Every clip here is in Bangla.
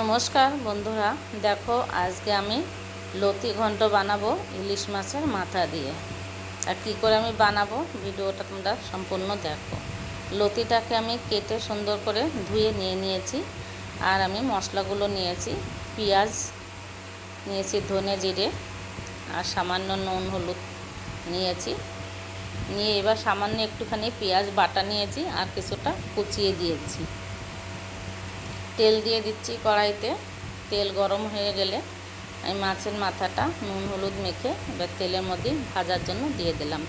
নমস্কার বন্ধুরা, দেখো আজকে আমি লতি ঘন্ট বানাবো ইলিশ মাছের মাথা দিয়ে। আর কী করে আমি বানাবো ভিডিওটা তোমরা সম্পূর্ণ দেখো। লতিটাকে আমি কেটে সুন্দর করে ধুয়ে নিয়ে নিয়েছি। আর আমি মশলাগুলো নিয়েছি, পেঁয়াজ নিয়েছি, ধনে জিরে, আর সামান্য নুন, হলুদ নিয়েছি। নিয়ে এবার সামান্য একটুখানি পেঁয়াজ বাটা নিয়েছি আর কিছুটা কুচিয়ে দিয়েছি। তেল দিয়ে দিচ্ছি কড়াইতে। তেল গরম হয়ে গেলে আমি মাছের মাথাটা নুন, হলুদ মেখে এবার তেলের মধ্যে ভাজার জন্য দিয়ে দিলাম।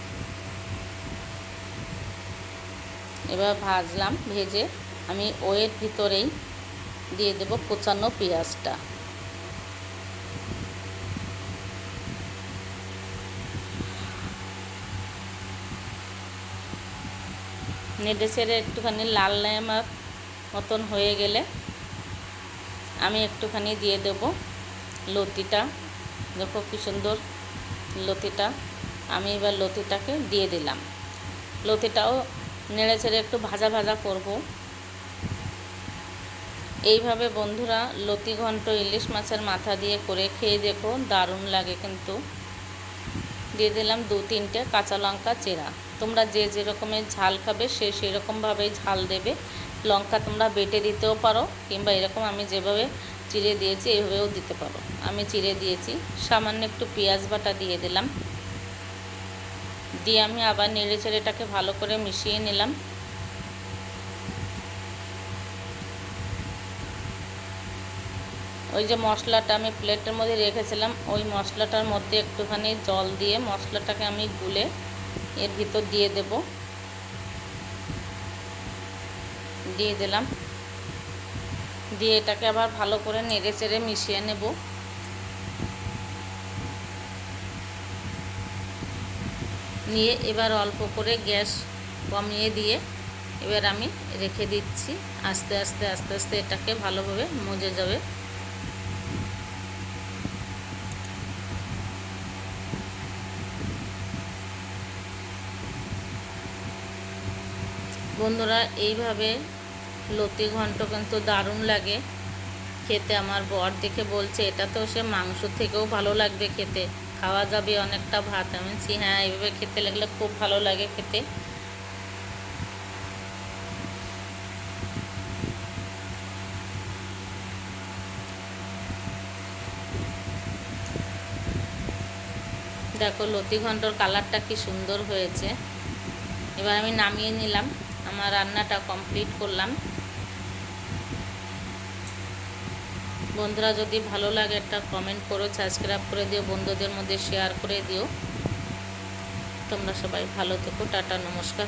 এবার ভাজলাম, ভেজে আমি ওয়ের ভিতরেই দিয়ে দেব কুচানো পেঁয়াজটা। নেড়ে ছেড়ে একটুখানি লাল লেমার মতন হয়ে গেলে আমি একটুখানি দিয়ে দেব লতিটা। দেখো কী সুন্দর লতিটা। আমি এবার লতিটাকে দিয়ে দিলাম। লতিটাও নেড়ে ছেড়ে একটু ভাজা ভাজা করব। এইভাবে বন্ধুরা লতি ঘন্ট ইলিশ মাছের মাথা দিয়ে করে খেয়ে দেখো দারুণ লাগে কিন্তু। দিয়ে দিলাম দু তিনটে কাঁচা লঙ্কা চেরা। তোমরা যে যেরকমের ঝাল খাবে সে সেরকমভাবেই ঝাল দেবে। লঙ্কা তোমরা বেটে দিতেও পারো, কিংবা এরকম আমি যেভাবে চিড়ে দিয়েছি এভাবেও দিতে পারো। আমি চিড়ে দিয়েছি। সামান্য একটু পেঁয়াজ বাটা দিয়ে দিলাম। দিয়ে আমি আবার নেড়ে চেড়েটাকে ভালো করে মিশিয়ে নিলাম। ওই যে মশলাটা আমি প্লেটের মধ্যে রেখেছিলাম, ওই মশলাটার মধ্যে একটুখানি জল দিয়ে মশলাটাকে আমি গুলে এর ভিতর দিয়ে দেব। দিয়ে দিলাম। দিয়ে এটাকে আবার ভালো করে নেড়ে চেড়ে মিশিয়ে নেব। নিয়ে এবার অল্প করে গ্যাস কমিয়ে দিয়ে এবার আমি রেখে দিচ্ছি। আস্তে আস্তে আস্তে আস্তে এটাকে ভালোভাবে মজে যাবে। বন্ধুরা, এইভাবে লতি ঘন্ট কিন্তু দারুণ লাগে। খেতে আমার বর দেখে বলছে, এটা তো সে মাংস থেকেও ভালো লাগবে খেতে। খাওয়া যাবে অনেকটা ভাত। আমি বলছি হ্যাঁ এইভাবে খেতে লাগলে খুব ভালো লাগে খেতে। দেখো, লতি ঘন্টর কালারটা কি সুন্দর হয়েছে। এবার আমি নামিয়ে নিলাম। আমার রান্নাটা কমপ্লিট করলাম। বন্ধুরা, যদি ভালো লাগে একটা কমেন্ট করো সাবস্ক্রাইব করে দিও, বন্ধুদের মধ্যে শেয়ার করে দিও। তোমরা সবাই ভালো থেকো, টাটা, নমস্কার।